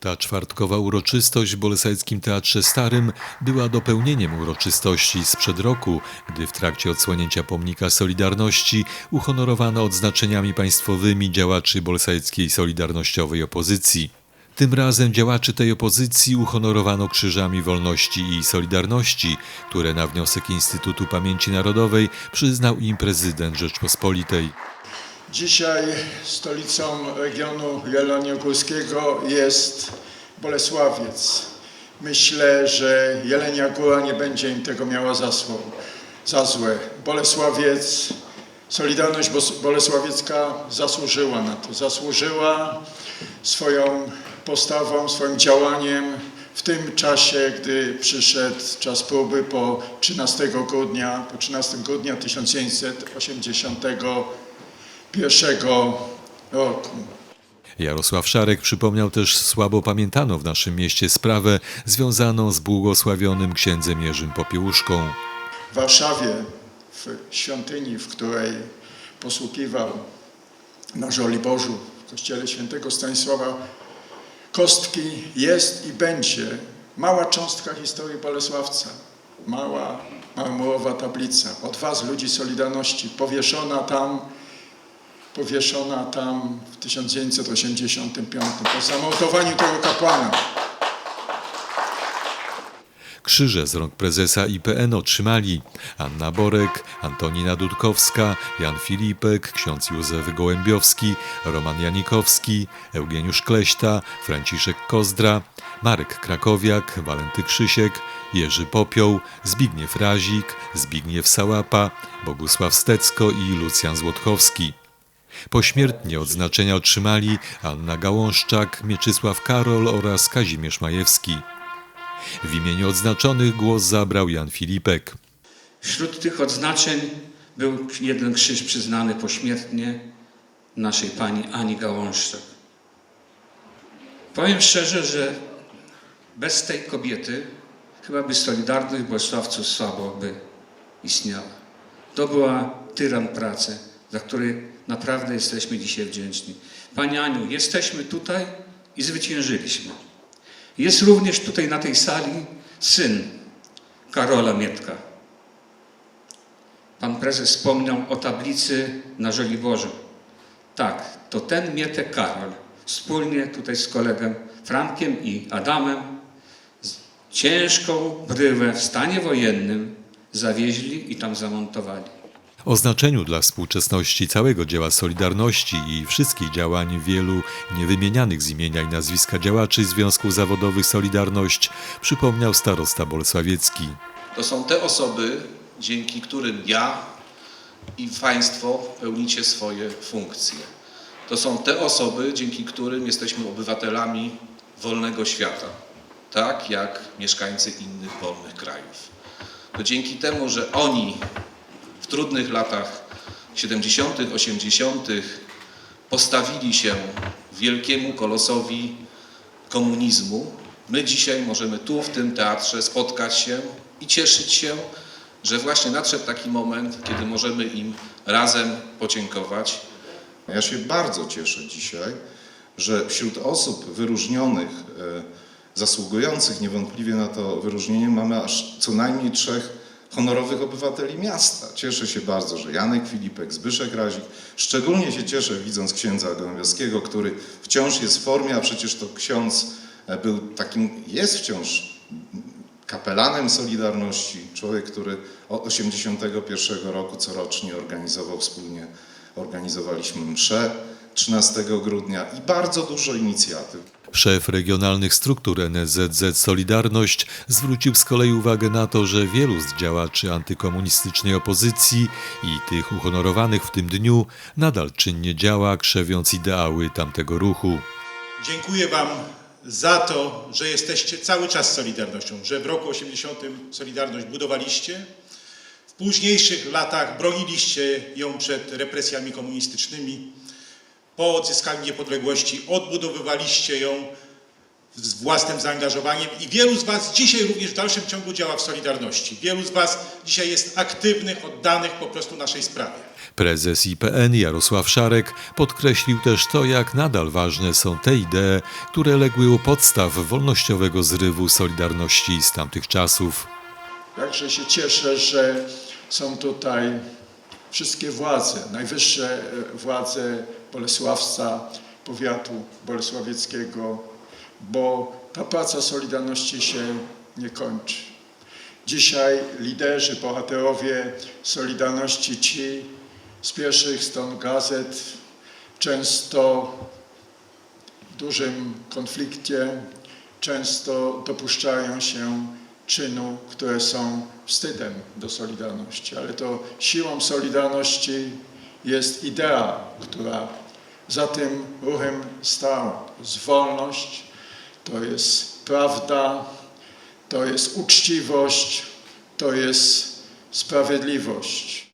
Ta czwartkowa uroczystość w Bolesajskim Teatrze Starym była dopełnieniem uroczystości sprzed roku, gdy w trakcie odsłonięcia pomnika Solidarności uhonorowano odznaczeniami państwowymi działaczy bolesajskiej solidarnościowej opozycji. Tym razem działaczy tej opozycji uhonorowano krzyżami wolności i solidarności, które na wniosek Instytutu Pamięci Narodowej przyznał im prezydent Rzeczpospolitej. Dzisiaj stolicą regionu jeleniogórskiego jest Bolesławiec. Myślę, że Jelenia Góra nie będzie im tego miała za, sło- za złe. Bolesławiec, Solidarność Bolesławiecka zasłużyła na to. Zasłużyła swoją postawą, swoim działaniem w tym czasie, gdy przyszedł czas próby po 13 grudnia, po 13 grudnia 1981 roku. Jarosław Szarek przypomniał też słabo pamiętaną w naszym mieście sprawę związaną z błogosławionym księdzem Jerzym Popiełuszką. W Warszawie, w świątyni, w której posługiwał na Żoliborzu, w kościele świętego Stanisława Kostki, jest i będzie mała cząstka historii Bolesławca. Mała marmurowa tablica od Was, ludzi Solidarności, powieszona tam, powieszona tam w 1985 po zamordowaniu tego kapłana. Krzyże z rąk prezesa IPN otrzymali Anna Borek, Antonina Dudkowska, Jan Filipek, ksiądz Józef Gołębiowski, Roman Janikowski, Eugeniusz Kleśta, Franciszek Kozdra, Marek Krakowiak, Walenty Krzysiek, Jerzy Popioł, Zbigniew Razik, Zbigniew Sałapa, Bogusław Stecko i Lucjan Złotkowski. Pośmiertnie odznaczenia otrzymali Anna Gałąszczak, Mieczysław Karol oraz Kazimierz Majewski. W imieniu odznaczonych głos zabrał Jan Filipek. Wśród tych odznaczeń był jeden krzyż przyznany pośmiertnie naszej pani Ani Gałąszczak. Powiem szczerze, że bez tej kobiety chyba by Solidarność Bolesławców słabo by istniała. To była tyran pracy, za której naprawdę jesteśmy dzisiaj wdzięczni. Pani Aniu, jesteśmy tutaj i zwyciężyliśmy. Jest również tutaj na tej sali syn Karola Mietka. Pan prezes wspomniał o tablicy na Żoliborzu. Tak, to ten Mietek Karol wspólnie tutaj z kolegą Frankiem i Adamem ciężką brywę w stanie wojennym zawieźli i tam zamontowali. O znaczeniu dla współczesności całego dzieła Solidarności i wszystkich działań wielu niewymienianych z imienia i nazwiska działaczy Związków Zawodowych Solidarność przypomniał starosta bolesławiecki. To są te osoby, dzięki którym ja i Państwo pełnicie swoje funkcje. To są te osoby, dzięki którym jesteśmy obywatelami wolnego świata, tak jak mieszkańcy innych wolnych krajów. To dzięki temu, że oni w trudnych latach 70., 80. postawili się wielkiemu kolosowi komunizmu, my dzisiaj możemy tu w tym teatrze spotkać się i cieszyć się, że właśnie nadszedł taki moment, kiedy możemy im razem podziękować. Ja się bardzo cieszę dzisiaj, że wśród osób wyróżnionych, e, zasługujących niewątpliwie na to wyróżnienie, mamy aż co najmniej trzech honorowych obywateli miasta. Cieszę się bardzo, że Janek Filipek, Zbyszek Razik. Szczególnie się cieszę, widząc księdza Gołębiowskiego, który wciąż jest w formie, a przecież to ksiądz e, był takim, jest wciąż kapelanem Solidarności, człowiek, który od 1981 roku corocznie organizował wspólnie, organizowaliśmy msze 13 grudnia i bardzo dużo inicjatyw. Szef regionalnych struktur NSZZ Solidarność zwrócił z kolei uwagę na to, że wielu z działaczy antykomunistycznej opozycji i tych uhonorowanych w tym dniu nadal czynnie działa, krzewiąc ideały tamtego ruchu. Dziękuję Wam za to, że jesteście cały czas Solidarnością, że w roku 80 Solidarność budowaliście, w późniejszych latach broniliście ją przed represjami komunistycznymi, po odzyskaniu niepodległości odbudowywaliście ją z własnym zaangażowaniem i wielu z Was dzisiaj również w dalszym ciągu działa w Solidarności. Wielu z Was dzisiaj jest aktywnych, oddanych po prostu naszej sprawie. Prezes IPN Jarosław Szarek podkreślił też to, jak nadal ważne są te idee, które legły u podstaw wolnościowego zrywu Solidarności z tamtych czasów. Także się cieszę, że są tutaj wszystkie władze, najwyższe e, władze Bolesławca, powiatu bolesławieckiego, bo ta praca Solidarności się nie kończy. Dzisiaj liderzy, bohaterowie Solidarności, ci z pierwszych stron gazet, często w dużym konflikcie, często dopuszczają się czynu, które są wstydem do Solidarności, ale to siłą Solidarności jest idea, która za tym ruchem stała. To jest wolność, to jest prawda, to jest uczciwość, to jest sprawiedliwość.